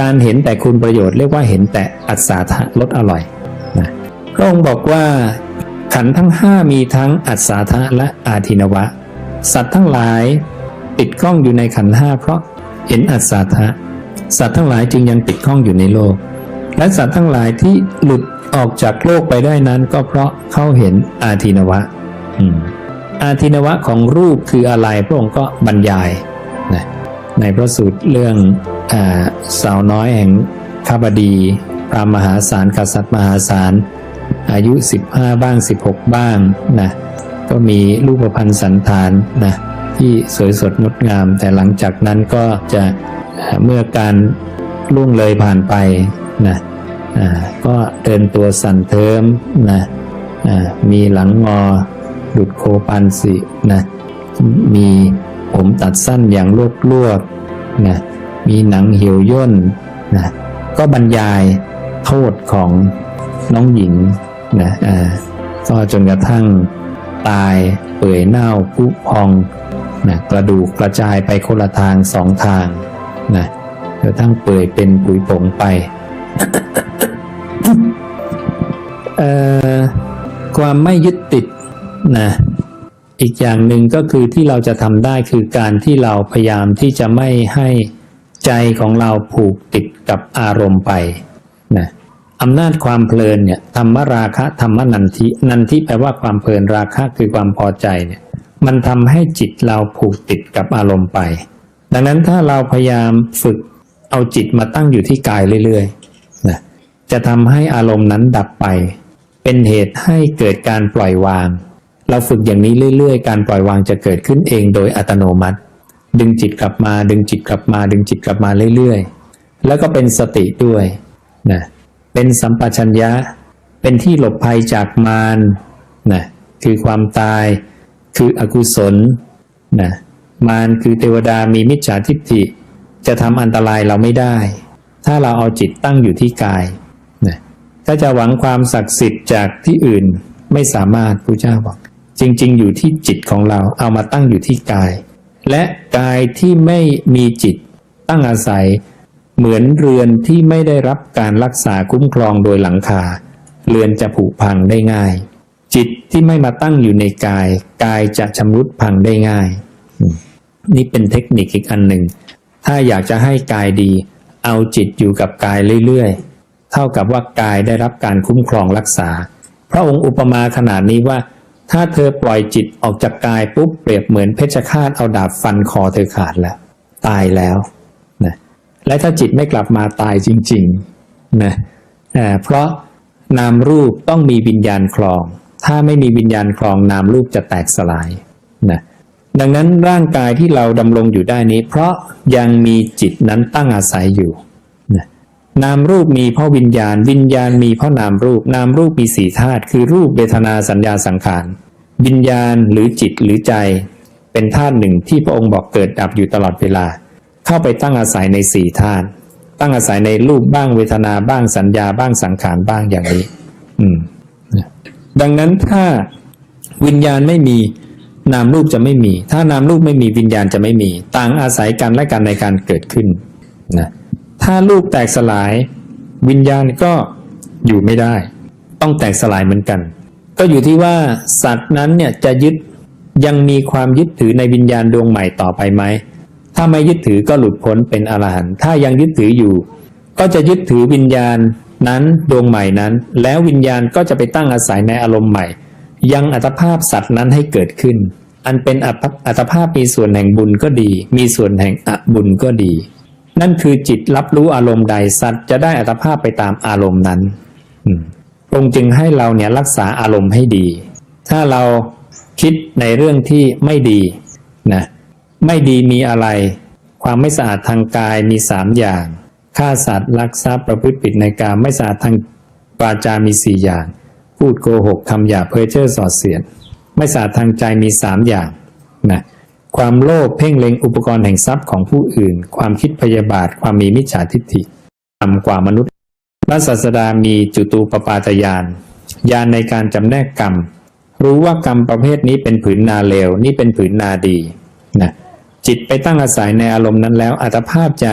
การเห็นแต่คุณประโยชน์เรียกว่าเห็นแต่อัศาทะลดอร่อยนะพระองค์บอกว่าขันธ์ทั้งห้ามีทั้งอัศาทะและอาทินวะ สัตว์ทั้งหลายติดข้องอยู่ในขันธ์ห้าเพราะเห็นอัศาทะสัตว์ทั้งหลายจึงยังติดข้องอยู่ในโลก และสัตว์ทั้งหลายที่หลุดออกจากโลกไปได้นั้น ก็เพราะเขาเห็นอาทินวะอาทินวะของรูปคืออะไรพระองค์ก็บรรยาย ในพระสูตรเรื่องอสาวน้อยแห่งคาบดีพรามหาศาลกษัตริย์มหาศาลอายุ 15 บ้าง 16 บ้างนะก็มีรูปพันธ์สันฐานนะที่สวยสดงดงาม แต่หลังจากนั้นก็จะเมื่อการล่วงเลยผ่านไปนะก็เดินตัวสั่นเทิมนะมีหลังงอดุดโคปันสินะมี ผมตัดสั้นอย่างลวกลวกๆนะมีหนังเหี่ยวย่นนะก็บรรยายโทษของน้องหญิงนะอ่าก็จนกระทั่งตายเปื่อยเน่าพุพองนะกระดูกกระจายไปคนละทางสองทางนะกระทั่งเปื่อยเป็นปุ๋ยผงไปเอ่อความไม่ยึดติดนะ อีกอย่างหนึ่งก็คือที่เราจะทำได้คือการที่เราพยายามที่จะไม่ให้ใจของเราผูกติดกับอารมณ์ไปนะอำนาจความเพลินเนี่ยธรรมราคะธรรมนันทินันทิแปลว่าความเพลินราคะคือความพอใจเนี่ยมันทำให้จิตเราผูกติดกับอารมณ์ไป ดังนั้นถ้าเราพยายามฝึกเอาจิตมาตั้งอยู่ที่กายเรื่อยๆนะจะทำให้อารมณ์นั้นดับไป เป็นเหตุให้เกิดการปล่อยวาง เราฝึกอย่างนี้เรื่อยๆ การปล่อยวางจะเกิดขึ้นเองโดยอัตโนมัติ ดึงจิตกลับมาดึงจิตกลับมา ดึงจิตกลับมาเรื่อยๆ แล้วก็เป็นสติด้วยนะเป็นสัมปชัญญะ เป็นที่หลบภัยจากมารนะคือความตาย คืออกุศลนะมารคือเทวดามีมิจฉาทิฏฐิ จะทำอันตรายเราไม่ได้ ถ้าเราเอาจิตตั้งอยู่ที่กายนะถ้าจะหวังความศักดิ์สิทธิ์จากที่อื่นไม่สามารถพระเจ้าบอก จริงๆ อยู่ที่จิตของเราเอามาตั้งอยู่ที่กาย และกายที่ไม่มีจิตตั้งอาศัย เหมือนเรือนที่ไม่ได้รับการรักษาคุ้มครองโดยหลังคา เรือนจะผุพังได้ง่าย จิตที่ไม่มาตั้งอยู่ในกาย กายจะชำรุดพังได้ง่าย นี่เป็นเทคนิคอีกอันหนึ่ง ถ้าอยากจะให้กายดี เอาจิตอยู่กับกายเรื่อยๆ เท่ากับว่ากายได้รับการคุ้มครองรักษา พระองค์อุปมาขนาดนี้ว่า ถ้าเธอปล่อยจิตออกจากกายปุ๊บเปรียบเหมือนเพชฌฆาตเอาดาบฟันคอเธอขาดแล้ว ตายแล้วนะและถ้าจิตไม่กลับมาตายจริงๆนะอ่าเพราะนามรูปต้องมีวิญญาณครอง ถ้าไม่มีวิญญาณครองนามรูปจะแตกสลายนะดังนั้นร่างกายที่เราดำรงอยู่ได้นี้ เพราะยังมีจิตนั้นตั้งอาศัยอยู่ นามรูปมีเพราะวิญญาณ วิญญาณมีเพราะนามรูป นามรูปมีสี่ธาตุคือรูปเวทนาสัญญาสังขาร วิญญาณหรือจิตหรือใจ เป็นธาตุหนึ่งที่พระองค์บอกเกิดดับอยู่ตลอดเวลา เข้าไปตั้งอาศัยในสี่ธาตุตั้งอาศัยในรูปบ้างเวทนาบ้างสัญญาบ้างสังขารบ้างอย่างนี้ อืม ดังนั้นถ้าวิญญาณไม่มีนามรูปจะไม่มี ถ้านามรูปไม่มีวิญญาณจะไม่มี ต่างอาศัยกันและกันในการเกิดขึ้นนะ ถ้ารูปแตกสลาย วิญญาณก็อยู่ไม่ได้ ต้องแตกสลายเหมือนกัน ก็อยู่ที่ว่าสัตว์นั้นเนี่ยจะยึดยังมีความยึดถือในวิญญาณดวงใหม่ต่อไปไหม ถ้าไม่ยึดถือก็หลุดพ้นเป็นอรหันต์ถ้ายังยึดถืออยู่ ก็จะยึดถือวิญญาณนั้นดวงใหม่นั้น แล้ววิญญาณก็จะไปตั้งอาศัยในอารมณ์ใหม่ ยังอัตภาพสัตว์นั้นให้เกิดขึ้น อันเป็นอัตภาพมีส่วนแห่งบุญก็ดี มีส่วนแห่งอบุญก็ดี นั่นคือจิตรับรู้อารมณ์ใดสัตว์จะได้อัตภาพไปตามอารมณ์นั้นอืมพรงค์จึงให้เราเนี่ยรักษาอารมณ์ให้ดี ถ้าเราคิดในเรื่องที่ไม่ดีนะไม่ดีมีอะไร ความไม่สะอาดทางกายมีสามอย่างฆ่าสัตว์ลักทรัพย์ประพฤติผิดในการไม่สะอาดทางวาจามีสี่อย่าง พูดโกหกคำหยาเพ้อเจ้อส่อเสียด ไม่สะอาดทางใจมีสามอย่างนะ ความโลภเพ่งเล็งอุปกรณ์แห่งทรัพย์ของผู้อื่น ความคิดพยาบาท ความมีมิจฉาทิฏฐิต่ำกว่ามนุษย์พระศาสดามีจุตูปปาตยานญาณในการจำแนกกรรม รู้ว่ากรรมประเภทนี้เป็นผืนนาเลวนี่เป็นผืนนาดีนะจิตไปตั้งอาศัยในอารมณ์นั้นแล้วอัตภาพจะ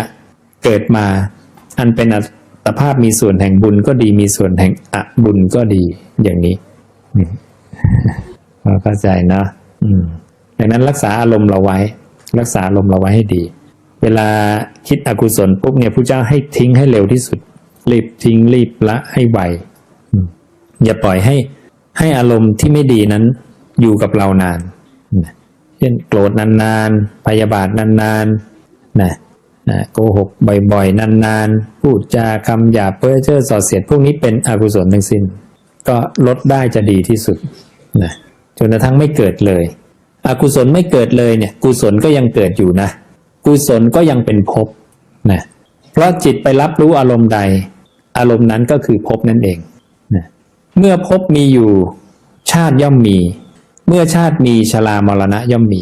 เกิดมา อันเป็นอัตภาพมีส่วนแห่งบุญก็ดีมีส่วนแห่งอบุญก็ดีอย่างนี้เราเข้าใจเนะ อืม ดังนั้นรักษาอารมณ์เราไว้ รักษาอารมณ์เราไว้ให้ดี เวลาคิดอกุศลปุ๊บเนี่ยผู้เจ้าให้ทิ้งให้เร็วที่สุด รีบทิ้งรีบละให้ไวอย่าปล่อยให้ให้อารมณ์ที่ไม่ดีนั้นอยู่กับเรานานเช่นโกรธนานๆ พยาบาทนานๆนะนะโกหกบ่อยๆ นานๆ พูดจาคำหยาบเพ้อเจ้อส่อเสียดพวกนี้เป็นอกุศลทั้งสิ้น ก็ลดได้จะดีที่สุดนะจนกระทั่งไม่เกิดเลย อกุศลไม่เกิดเลยเนี่ย กุศลก็ยังเกิดอยู่นะ กุศลก็ยังเป็นภพนะเพราะจิตไปรับรู้อารมณ์ใด อารมณ์นั้นก็คือภพนั่นเองนะเมื่อภพมีอยู่ ชาติย่อมมี เมื่อชาติมีชรามรณะย่อมมี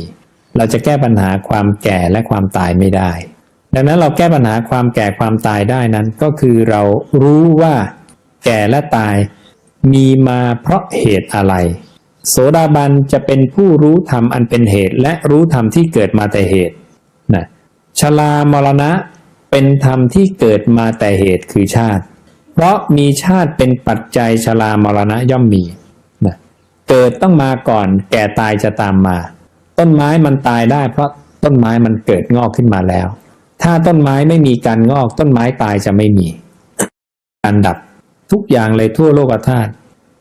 เราจะแก้ปัญหาความแก่และความตายไม่ได้ ดังนั้นเราแก้ปัญหาความแก่ความตายได้นั้นก็คือเรารู้ว่าแก่และตายมีมาเพราะเหตุอะไร โสดาบันจะเป็นผู้รู้ธรรมอันเป็นเหตุ และรู้ธรรมที่เกิดมาแต่เหตุนะชรามรณะเป็นธรรมที่เกิดมาแต่เหตุคือชาติ เพราะมีชาติเป็นปัจจัยชรามรณะย่อมมีนะเกิดต้องมาก่อน แก่ตายจะตามมา ต้นไม้มันตายได้ เพราะต้นไม้มันเกิดงอกขึ้นมาแล้ว ถ้าต้นไม้ไม่มีการงอก ต้นไม้ตายจะไม่มี การดับทุกอย่างเลยทั่วโลกธาตุ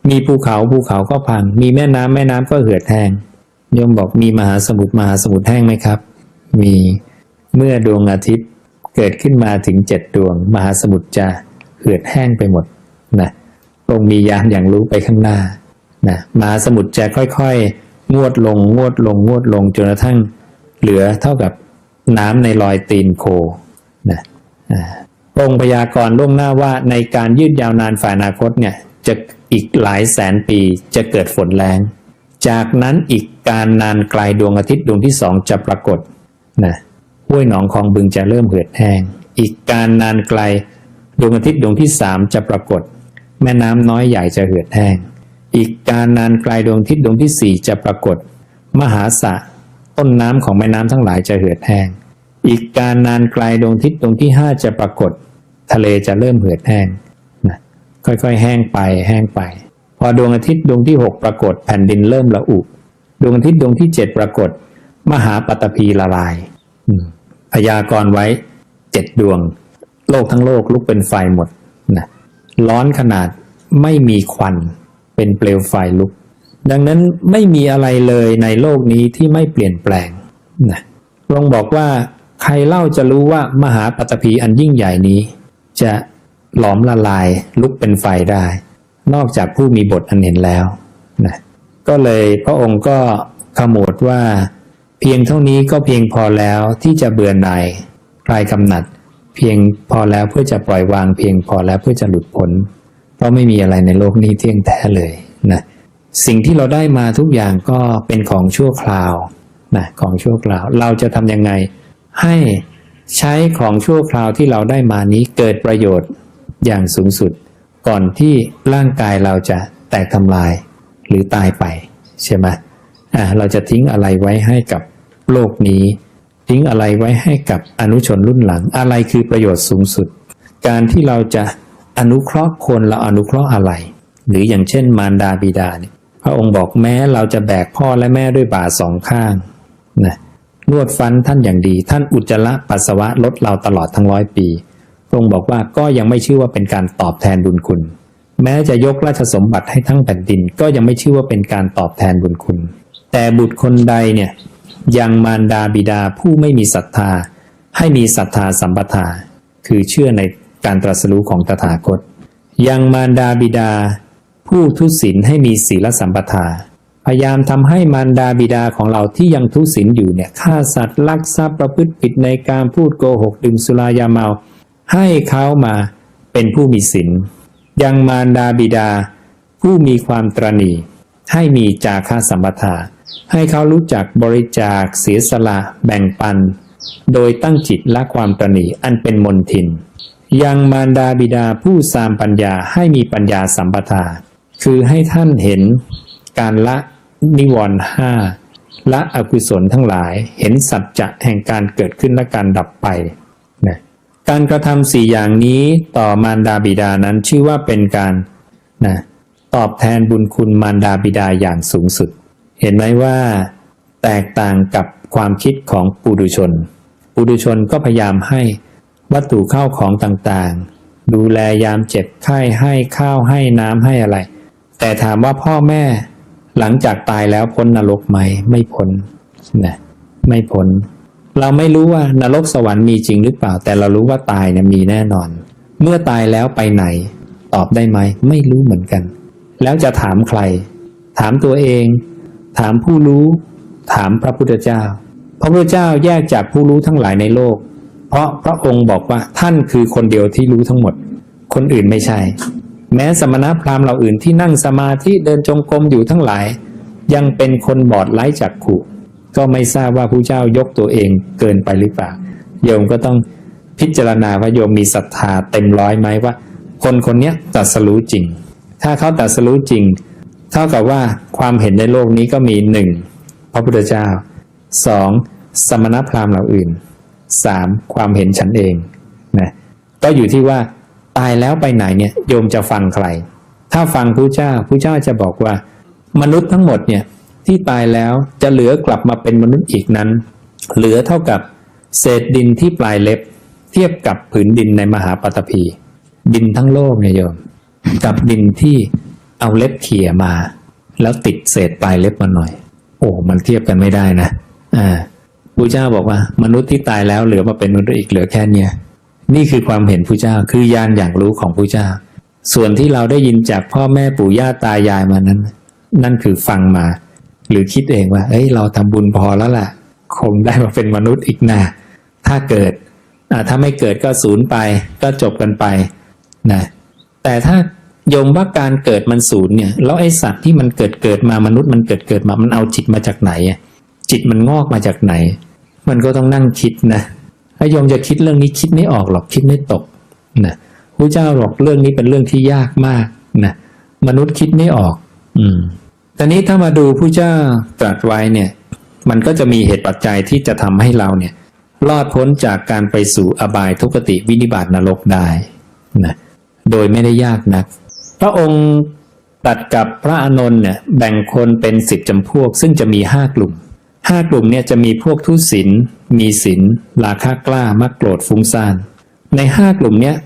มีภูเขาภูเขาก็พัง มีแม่น้ำแม่น้ำก็เหือดแห้งโยมบอกมีมหาสมุทรมหาสมุทรแห้งไหมครับ มีเมื่อดวงอาทิตย์เกิดขึ้นมาถึงเจ็ดดวง มหาสมุทรจะเหือดแห้งไปหมดนะลงมียานอย่างรู้ไปข้างหน้านะมหาสมุทรจะค่อยๆ งวดลงงวดลงงวดลงจนกระทั่งเหลือเท่ากับน้ำในรอยตีนโคนะอ่าพระองค์พยากรณ์ล่วงหน้าว่าในการยืดยาวนานฝ่ายอนาคตเนี่ยจะ อีกหลายแสนปีจะเกิดฝนแรงจากนั้นอีกการนานไกลดวงอาทิตย์ดวงที่สองจะปรากฏนะห้วยหนองคลองบึงจะเริ่มเหือดแห้ง อีกการนานไกลดวงอาทิตย์ดวงที่สามจะปรากฏ แม่น้ำน้อยใหญ่จะเหือดแห้ง อีกการนานไกลดวงอาทิตย์ดวงที่สี่จะปรากฏ มหาสะต้นน้ำของแม่น้ำทั้งหลายจะเหือดแห้ง อีกการนานไกลดวงอาทิตย์ดวงที่ห้าจะปรากฏ ทะเลจะเริ่มเหือดแห้ง ค่อยๆ แห้งไปแห้งไป พอดวงอาทิตย์ดวงที่หกปรากฏแผ่นดินเริ่มระอุดวงอาทิตย์ดวงที่เจ็ดปรากฏ มหาปัตตภีละลายพยากรณ์ไว้เจ็ดดวง โลกทั้งโลกลุกเป็นไฟหมดนะร้อนขนาดไม่มีควันเป็นเปลวไฟลุก ดังนั้นไม่มีอะไรเลยในโลกนี้ที่ไม่เปลี่ยนแปลงนะพระองบอกว่าใครเล่าจะรู้ว่ามหาปัตตภีอันยิ่งใหญ่นี้ จะ หลอมละลายลุกเป็นไฟได้ นอกจากผู้มีบทอันเห็นแล้วนะก็เลยพระองค์ก็ขมวดว่า เพียงเท่านี้ก็เพียงพอแล้วที่จะเบื่อหน่ายคลายกำหนัด เพียงพอแล้วเพื่อจะปล่อยวาง เพียงพอแล้วเพื่อจะหลุดพ้นเพราะไม่มีอะไรในโลกนี้เที่ยงแท้เลยนะสิ่งที่เราได้มาทุกอย่างก็เป็นของชั่วคราวนะของชั่วคราว เราจะทำยังไงให้ใช้ของชั่วคราวที่เราได้มานี้เกิดประโยชน์ อย่างสูงสุด ก่อนที่ร่างกายเราจะแตกทำลายหรือตายไปใช่ไหมอ่าเราจะทิ้งอะไรไว้ให้กับโลกนี้ ทิ้งอะไรไว้ให้กับอนุชนรุ่นหลัง อะไรคือประโยชน์สูงสุด การที่เราจะอนุเคราะห์คนเราอนุเคราะห์อะไร หรืออย่างเช่น มารดาบิดาเนี่ยพระองค์บอกแม้เราจะแบกพ่อและแม่ด้วยบ่าสองข้างนะนวดฟันท่านอย่างดี ท่านอุจจาระปัสสาวะลดเราตลอดทั้งร้อยปี รงบอกว่าก็ยังไม่ชื่อว่าเป็นการตอบแทนบุญคุณ แม้จะยกราชสมบัติให้ทั้งแผ่นดินก็ยังไม่ชื่อว่าเป็นการตอบแทนบุญคุณ แต่บุตรคนใดเนี่ยยังมารดาบิดาผู้ไม่มีศรัทธา ให้มีศรัทธาสัมปทา คือเชื่อในการตรัสรู้ของตถาคต ยังมารดาบิดา ผู้ทุศีลให้มีศีลสัมปทา พยายามทำให้มารดาบิดาของเราที่ยังทุศีลอยู่เนี่ยฆ่าสัตว์ลักทรัพย์ประพฤติผิดในการพูดโกหกดื่มสุรายาเมา ให้เขามาเป็นผู้มีศีลยังมารดาบิดา ผู้มีความตรณีให้มีจาคาสัมปทา ให้เขารู้จักบริจาคเสียสละแบ่งปัน โดยตั้งจิตละความตรณีอันเป็นมนทิน ยังมารดาบิดาผู้สามปัญญาให้มีปัญญาสัมปทา คือให้ท่านเห็นการละนิวรณ์ห้าละอกุศลทั้งหลายเห็นสัจจะแห่งการเกิดขึ้นและการดับไป การกระทำสี่อย่างนี้ต่อมารดาบิดานั้นชื่อว่าเป็นการนะตอบแทนบุญคุณมารดาบิดาอย่างสูงสุด เห็นไหมว่า แตกต่างกับความคิดของปุถุชน ปุถุชนก็พยายามให้วัตถุเข้าของต่างๆ ดูแลยามเจ็บไข้ให้ข้าวให้น้ำให้อะไร แต่ถามว่าพ่อแม่หลังจากตายแล้วพ้นนรกไหมไม่พ้นนะไม่พ้น เราไม่รู้ว่านรกสวรรค์มีจริงหรือเปล่า แต่เรารู้ว่าตายเนี่ยมีแน่นอน เมื่อตายแล้วไปไหน ตอบได้ไหม ไม่รู้เหมือนกัน แล้วจะถามใคร ถามตัวเอง ถามผู้รู้ ถามพระพุทธเจ้า พระพุทธเจ้าแยกจากผู้รู้ทั้งหลายในโลก เพราะพระองค์บอกว่าท่านคือคนเดียวที่รู้ทั้งหมด คนอื่นไม่ใช่ แม้สมณพราหมณ์เหล่าอื่นที่นั่งสมาธิเดินจงกรมอยู่ทั้งหลาย ยังเป็นคนบอดไร้จักขุ ก็ไม่ทราบว่าผู้เจ้ายกตัวเองเกินไปหรือเปล่าโยมก็ต้องพิจารณาว่าโยมมีศรัทธาเต็มร้อยไหมว่า คนคนนี้ตรัสรู้จริง ถ้าเขาตรัสรู้จริง เท่ากับว่าความเห็นในโลกนี้ก็มีหนึ่งพระพุทธเจ้าสองสมณพราหมณ์เหล่าอื่นสามความเห็นฉันเองนะก็อยู่ที่ว่าตายแล้วไปไหนเนี่ยโยมจะฟังใคร ถ้าฟังผู้เจ้าผู้เจ้าจะบอกว่า มนุษย์ทั้งหมดเนี่ย ที่ตายแล้วจะเหลือกลับมาเป็นมนุษย์อีกนั้น เหลือเท่ากับเศษดินที่ปลายเล็บ เทียบกับผืนดินในมหาปัตภีดินทั้งโลกเนี่ยโยมกับดินที่เอาเล็บเขี่ยมา แล้วติดเศษปลายเล็บมาหน่อย โอ้มันเทียบกันไม่ได้นะอ่าพระเจ้าบอกว่ามนุษย์ที่ตายแล้วเหลือมาเป็นมนุษย์อีกเหลือแค่เนี้ยนี่คือความเห็นพระเจ้าคือญาณอย่างรู้ของพระเจ้า ส่วนที่เราได้ยินจากพ่อแม่ปู่ย่าตายายมานั้น นั่นคือฟังมา หรือคิดเองว่า เอ้ย เราทำบุญพอแล้วล่ะ คงได้มาเป็นมนุษย์อีกนะถ้าเกิดถ้าไม่เกิดก็ศูนย์ไป ก็จบกันไปนะแต่ถ้าโยมว่าการเกิดมันศูนย์เนี่ยแล้วไอสัตว์ที่มันเกิดเกิดมามนุษย์มันเกิดเกิดมามันเอาจิตมาจากไหน จิตมันงอกมาจากไหน มันก็ต้องนั่งคิดนะถ้าโยมจะคิดเรื่องนี้คิดไม่ออกหรอกคิดไม่ตกนะพระเจ้าบอกเรื่องนี้เป็นเรื่องที่ยากมากนะมนุษย์คิดไม่ออก อืม ตอนนี้ถ้ามาดูผู้เจ้าตรัสไว้เนี่ย มันก็จะมีเหตุปัจจัยที่จะทำให้เราเนี่ยรอดพ้นจากการไปสู่อบายทุกติวินิบาตนรกได้นะโดยไม่ได้ยากนัก พระองค์ตัดกับพระอานนท์เนี่ยแบ่งคนเป็นสิบจำพวก ซึ่งจะมีห้ากลุ่มห้ากลุ่มเนี่ยจะมีพวกทุศินมีศินราคะกล้ามักโกรธฟุ้งซ่านในห้ากลุ่มเนี้ย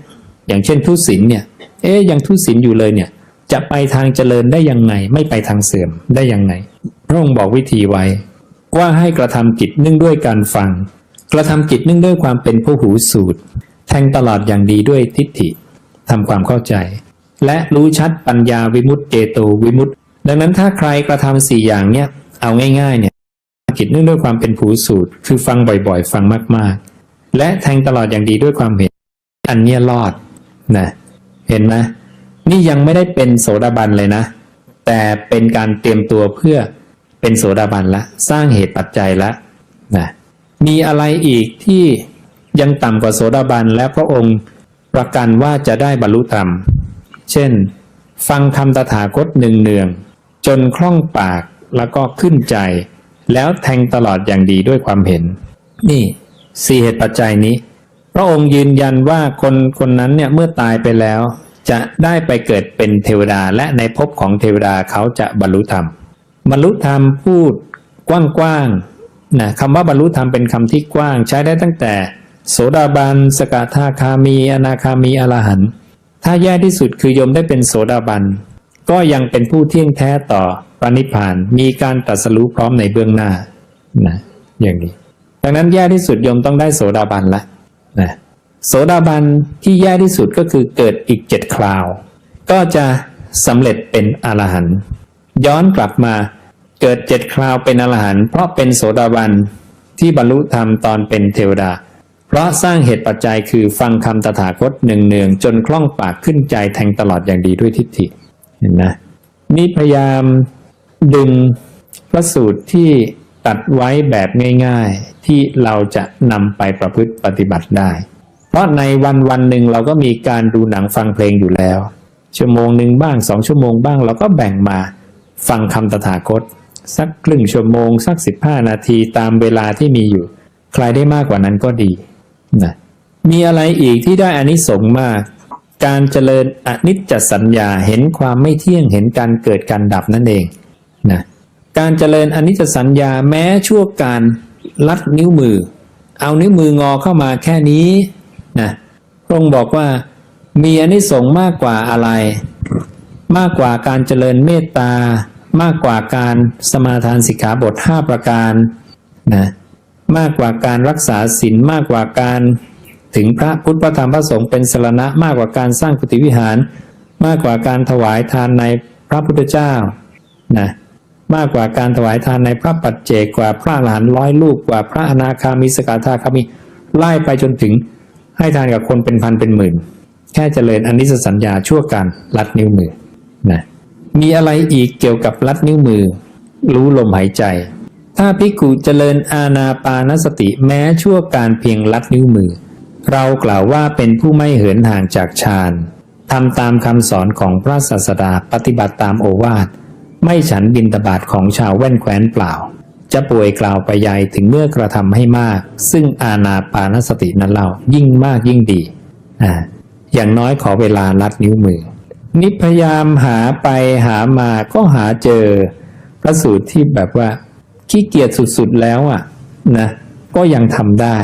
อย่างเช่นทุศินเนี่ย เอ๊ยยังทุศินอยู่เลยเนี่ย จะไปทางเจริญได้ยังไง ไม่ไปทางเสื่อมได้ยังไง พระองค์บอกวิธีไว้ ว่าให้กระทำกิจเนื่องด้วยการฟัง กระทำกิจเนื่องด้วยความเป็นผู้หูสูตร แทงตลอดอย่างดีด้วยทิฏฐิทำความเข้าใจ และรู้ชัดปัญญาวิมุตติเจโตวิมุตติ ดังนั้นถ้าใครกระทำสี่อย่างเนี่ยเอาง่ายๆเนี่ยกิจเนื่องด้วยความเป็นผู้สูตร คือฟังบ่อยๆ ฟังมากๆ และแทงตลอดอย่างดีด้วยความเห็น อันเนี้ยรอดนะเห็นไหม นี่ยังไม่ได้เป็นโสดาบันเลยนะ แต่เป็นการเตรียมตัวเพื่อเป็นโสดาบันละสร้างเหตุปัจจัยละนะมีอะไรอีกที่ยังต่ำกว่าโสดาบันและพระองค์ประกันว่าจะได้บรรลุธรรม เช่น ฟังคำตถาคตหนึ่งเนือง จนคล่องปากแล้วก็ขึ้นใจ แล้วแทงตลอดอย่างดีด้วยความเห็น นี่สี่เหตุปัจจัยนี้ พระองค์ยืนยันว่าคนคนนั้นเนี่ยเมื่อตายไปแล้ว จะได้ไปเกิดเป็นเทวดาและในภพของเทวดาเขาจะบรรลุธรรม บรรลุธรรมพูดกว้างๆนะคำว่าบรรลุธรรมเป็นคำที่กว้าง ใช้ได้ตั้งแต่ โสดาบันสกทาคามี อนาคามีอรหันต์ถ้าแย่ที่สุดคือโยมได้เป็นโสดาบัน ก็ยังเป็นผู้เที่ยงแท้ต่อปณิพาน มีการตรัสรู้พร้อมในเบื้องหน้านะอย่างนี้ ดังนั้นแย่ที่สุดโยมต้องได้โสดาบันละนะ โสดาบันที่แย่ที่สุดก็คือเกิดอีกเจ็ดคราว ก็จะสำเร็จเป็นอรหันต์ย้อนกลับมาเกิดเจ็ดคราวเป็นอรหันต์เพราะเป็นโสดาบันที่บรรลุธรรมตอนเป็นเทวดา เพราะสร้างเหตุปัจจัยคือฟังคำตถาคตเนืองๆจนคล่องปากขึ้นใจแทงตลอดอย่างดีด้วยทิฏฐิเห็นนะนี่พยายามดึงพระสูตรที่ตัดไว้แบบง่าย ๆ ที่เราจะนำไปประพฤติปฏิบัติได้ เพราะในวันวันหนึ่งเราก็มีการดูหนังฟังเพลงอยู่แล้ว ชั่วโมงหนึ่งบ้างสองชั่วโมงบ้างเราก็แบ่งมาฟังคำตถาคต สักครึ่งชั่วโมง สักสิบห้านาทีตามเวลาที่มีอยู่ ใครได้มากกว่านั้นก็ดีนะมีอะไรอีกที่ได้อานิสงส์มาก การเจริญอนิจจสัญญาเห็นความไม่เที่ยงเห็นการเกิดการดับนั่นเองนะการเจริญอนิจจสัญญาแม้ชั่วการลัดนิ้วมือ เอานิ้วมืองอเข้ามาแค่นี้ นะพระองค์บอกว่ามีอานิสงส์มากกว่าอะไร มากกว่าการเจริญเมตตามากกว่าการสมาทานสิกขาบท 5 ประการนะมากกว่าการรักษาศีลมากกว่าการถึงพระพุทธธรรมพระสงฆ์เป็นสรณะมากกว่าการสร้างกุฏิวิหาร มากกว่าการถวายทานในพระพุทธเจ้านะมากกว่าการถวายทานในพระปัจเจกกว่าพระอรหันร้อยลูกกว่าพระอนาคามิสกทาคามีไล่ไปจนถึง ให้ทานกับคนเป็นพันเป็นหมื่น แค่เจริญอนิสสัญญาชั่วการลัดนิ้วมือนะมีอะไรอีกเกี่ยวกับลัดนิ้วมือ รู้ลมหายใจ ถ้าภิกุเจริญอาณาปานสติแม้ชั่วการเพียงลัดนิ้วมือ เรากล่าวว่าเป็นผู้ไม่เหินห่างจากฌานทำตามคำสอนของพระศาสดาปฏิบัติตามโอวาท ไม่ฉันบินตบาทของชาวแว่นแคว้นเปล่า จะป่วยกล่าวไปยายถึงเมื่อกระทำให้มาก ซึ่งอาณาปานสตินั้นเล่ายิ่งมากยิ่งดีอ่าอย่างน้อยขอเวลาลัดนิ้วมือ นิพยายามหาไปหามาก็หาเจอพระสูตรที่แบบว่าขี้เกียจสุดๆแล้วอะนะก็ยังทำได้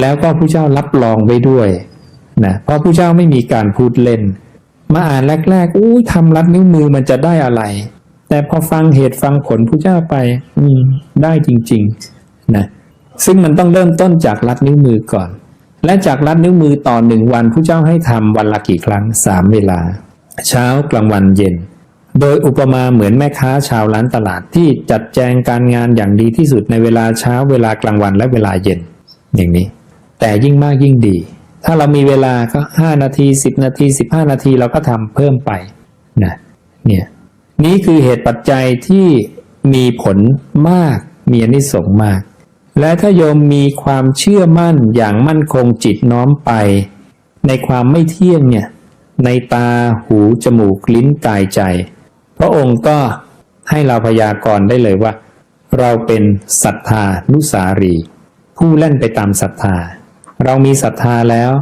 แล้วก็ผู้เจ้ารับรองไว้ด้วยนะเพราะผู้เจ้าไม่มีการพูดเล่น มาอ่านแรกๆอู้ทำรัดนิ้วมือมันจะได้อะไร แต่พอฟังเหตุฟังผลผู้เจ้าไป อืม ได้จริง ๆ นะ ซึ่งมันต้องเริ่มต้นจากรัดนิ้วมือก่อน และจากรัดนิ้วมือต่อหนึ่งวันผู้เจ้าให้ทำวันละกี่ครั้งสามเวลา เช้ากลางวันเย็น โดยอุปมาเหมือนแม่ค้าชาวร้านตลาดที่จัดแจงการงานอย่างดีที่สุดในเวลาเช้าเวลากลางวันและเวลาเย็น อย่างนี้ แต่ยิ่งมากยิ่งดี ถ้าเรามีเวลาก็ห้านาทีสิบนาทีสิบห้านาทีเราก็ทำเพิ่มไปนะเนี่ย นี่คือเหตุปัจจัยที่มีผลมาก มีอนิสงส์มาก และถ้าโยมมีความเชื่อมั่นอย่างมั่นคงจิตน้อมไป ในความไม่เที่ยงเนี่ย ในตาหูจมูกลิ้นกายใจ พระองค์ก็ให้เราพยากรณ์ได้เลยว่า เราเป็นศรัทธานุสารี ผู้เล่นไปตามศรัทธา เรามีศรัทธาแล้ว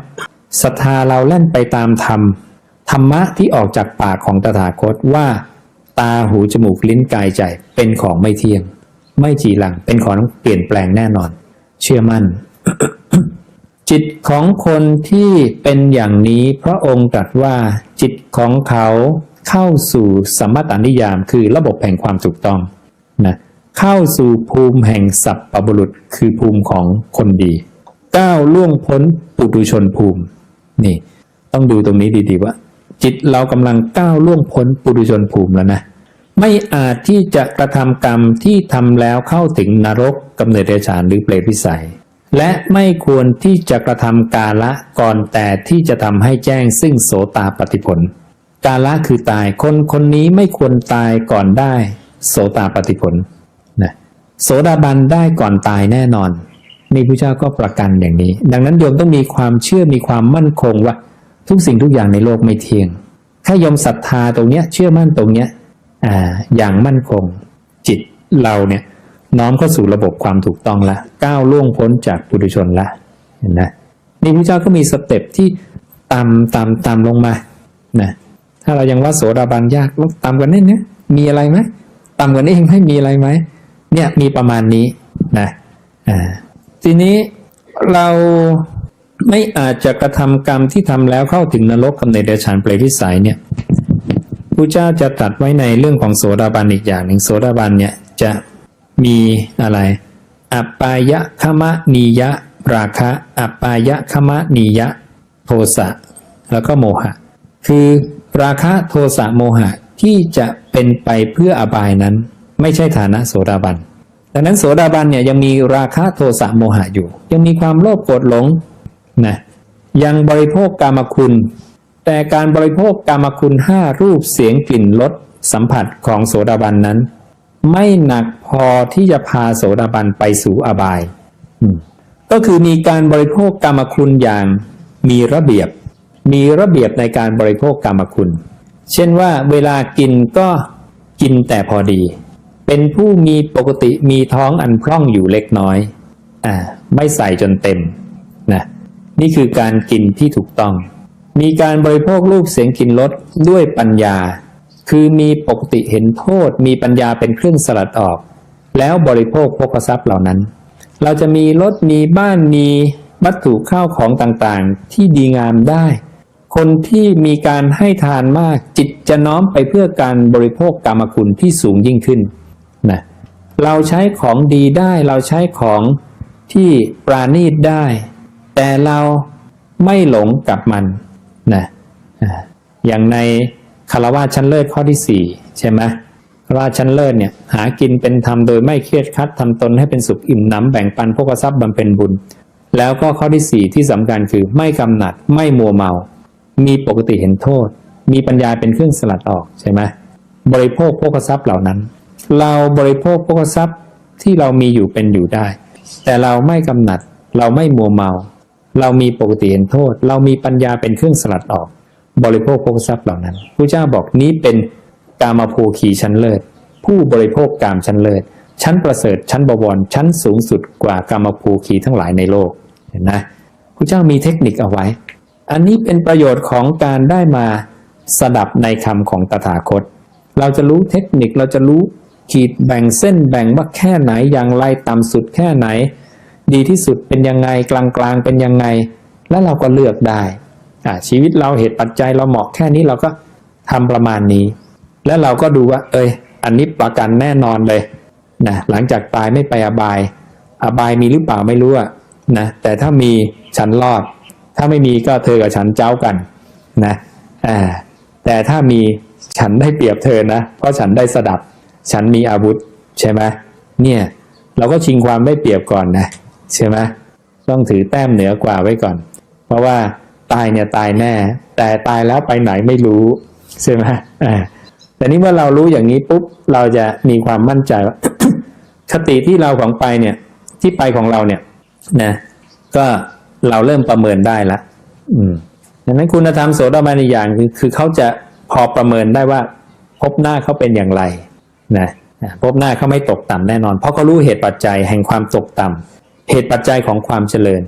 ศรัทธาเราเล่นไปตามธรรมธรรมะที่ออกจากปากของตถาคตว่า ตาหูจมูกลิ้นกายใจเป็นของไม่เที่ยง ไม่จีหลังเป็นของเปลี่ยนแปลงแน่นอน เชื่อมั่น จิตของคนที่เป็นอย่างนี้พระองค์ตรัสว่า จิตของเขาเข้าสู่สมมตานิยามคือระบบแห่งความถูกต้องนะเข้าสู่ภูมิแห่งสัพพบุรุษคือภูมิของคนดีก้าวล่วงพ้นปุถุชนภูมิ นี่ ต้องดูตรงนี้ดีๆว่า จิตเรากำลังก้าวล่วงพ้นปุถุชนภูมิแล้วนะไม่อาจที่จะกระทำกรรมที่ทำแล้วเข้าถึงนรกกำเนิดเดรัจฉานหรือเปรตพิสัย และไม่ควรที่จะกระทำกาละก่อนแต่ที่จะทำให้แจ้งซึ่งโสตาปฏิผล กาละคือตายคนคนนี้ไม่ควรตายก่อนได้ โสตาปฏิผลนะโสดาบันได้ก่อนตายแน่นอนนี่พระเจ้าก็ประกันอย่างนี้ ดังนั้นโยมต้องมีความเชื่อมีความมั่นคงว่า ทุกสิ่งทุกอย่างในโลกไม่เที่ยง ถ้าโยมศรัทธาตรงเนี้ย เชื่อมั่นตรงเนี้ยอ่าอย่างมั่นคง จิตเราเนี่ยน้อมเข้าสู่ระบบความถูกต้องละก้าวล่วงพ้นจากปุถุชนละเห็นไหมนี่พระเจ้าก็มีสเต็ปที่ต่ำต่ำต่ำลงมานะถ้าเรายังว่าโสดาบันยากลต่ำกว่านี้เนี่ยมีอะไรไหมต่ำกว่านี้เองไม่มีอะไรไหมเนี่ยมีประมาณนี้นะอ่าทีนี้เรา ไม่อาจจะกระทำกรรมที่ทำแล้วเข้าถึงนรกกำเนิดเดรัจฉานเปรตวิสัยเนี่ยพระเจ้าจะตัดไว้ในเรื่องของโสดาบันอีกอย่างหนึ่งโสดาบันเนี่ยจะมีอะไร อัปปายะคมะนียะ ราคะ อัปปายะคมะนียะ โทสะแล้วก็โมหะ คือราคะโทสะโมหะที่จะเป็นไปเพื่ออบายนั้น ไม่ใช่ฐานะโสดาบันดังนั้นโสดาบันเนี่ยยังมีราคะโทสะโมหะอยู่ ยังมีความโลภโกรธหลง นะยังบริโภคกามคุณ แต่การบริโภคกามคุณห้ารูปเสียงกลิ่นรสสัมผัสของโสดาบันนั้น ไม่หนักพอที่จะพาโสดาบันไปสู่อบาย ก็คือมีการบริโภคกามคุณอย่างมีระเบียบ มีระเบียบในการบริโภคกามคุณ เช่นว่าเวลากินก็กินแต่พอดี เป็นผู้มีปกติมีท้องอันพร่องอยู่เล็กน้อย อ่า ไม่ใส่จนเต็ม นี่คือการกินที่ถูกต้อง มีการบริโภครูปเสียงกลิ่นรสด้วยปัญญา คือมีปกติเห็นโทษ มีปัญญาเป็นเครื่องสลัดออก แล้วบริโภคโภคทรัพย์เหล่านั้น เราจะมีรถมีบ้านมีวัตถุข้าวของต่างๆ ที่ดีงามได้ คนที่มีการให้ทานมากจิตจะน้อมไปเพื่อการบริโภคกรรมคุณที่สูงยิ่งขึ้นนะเราใช้ของดีได้ เราใช้ของที่ปราณีตได้ แต่เราไม่หลงกับมันนะอย่างในคารวะชั้นเลิศข้อที่สี่ใช่ไหมคารวะชั้นเลิศเนี่ยหากินเป็นธรรมโดยไม่เครียดคัดทำตนให้เป็นสุขอิ่มหน้ำแบ่งปันพกทรัพย์บำเพ็ญบุญ แล้วก็ข้อที่สี่ที่สำคัญคือไม่กำหนัดไม่มัวเมา มีปกติเห็นโทษ มีปัญญาเป็นเครื่องสลัดออกใช่ไหมบริโภคโภคทรัพย์เหล่านั้น เราบริโภคโภคทรัพย์ที่เรามีอยู่เป็นอยู่ได้ แต่เราไม่กำหนัดเราไม่มัวเมา เรามีปกติเห็นโทษ เรามีปัญญาเป็นเครื่องสลัดออก บริโภคโภคทรัพย์เหล่านั้นพระเจ้าบอกนี้เป็นกามาโภคีชั้นเลิศ ผู้บริโภคกามชั้นเลิศ ชั้นประเสริฐชั้นบวรชั้นสูงสุดกว่ากามาโภคีทั้งหลายในโลกเห็นไหมพระเจ้ามีเทคนิคเอาไว้ อันนี้เป็นประโยชน์ของการได้มาสดับในคำของตถาคต เราจะรู้เทคนิคเราจะรู้ขีดแบ่งเส้นแบ่งว่าแค่ไหนอย่างไรต่ำสุดแค่ไหน ดีที่สุดเป็นยังไงกลางกลางๆเป็นยังไง แล้วเราก็เลือกได้ชีวิตเราเหตุปัจจัยเราเหมาะแค่นี้เราก็ทำประมาณนี้ แล้วเราก็ดูว่า เอ้ย อันนี้ประกันแน่นอนเลยนะหลังจากตายไม่ไปอบาย อบายมีหรือเปล่าไม่รู้อะนะแต่ถ้ามีฉันรอด ถ้าไม่มีก็เธอกับฉันเจ้ากันนะอ่าแต่ถ้ามีฉันได้เปรียบเธอนะเพราะฉันได้สดับ ฉันมีอาวุธใช่ไหมเนี่ย เราก็ชิงความได้เปรียบก่อนนะ ใช่ไหมต้องถือแต้มเหนือกว่าไว้ก่อน เพราะว่าตายเนี่ยตายแน่ แต่ตายแล้วไปไหนไม่รู้ใช่ไหมอ่าแต่นี่เมื่อเรารู้อย่างนี้ปุ๊บเราจะมีความมั่นใจว่าคติที่เราของไปเนี่ยที่ไปของเราเนี่ยนะก็เราเริ่มประเมินได้ละอืมดังนั้นคุณธรรมโสดาบันอีกอย่างคือคือเขาจะพอประเมินได้ว่า พบหน้าเขาเป็นอย่างไรนะพบหน้าเขาไม่ตกต่ำแน่นอน เพราะเขารู้เหตุปัจจัยแห่งความตกต่ำ เหตุปัจจัยของความเจริญ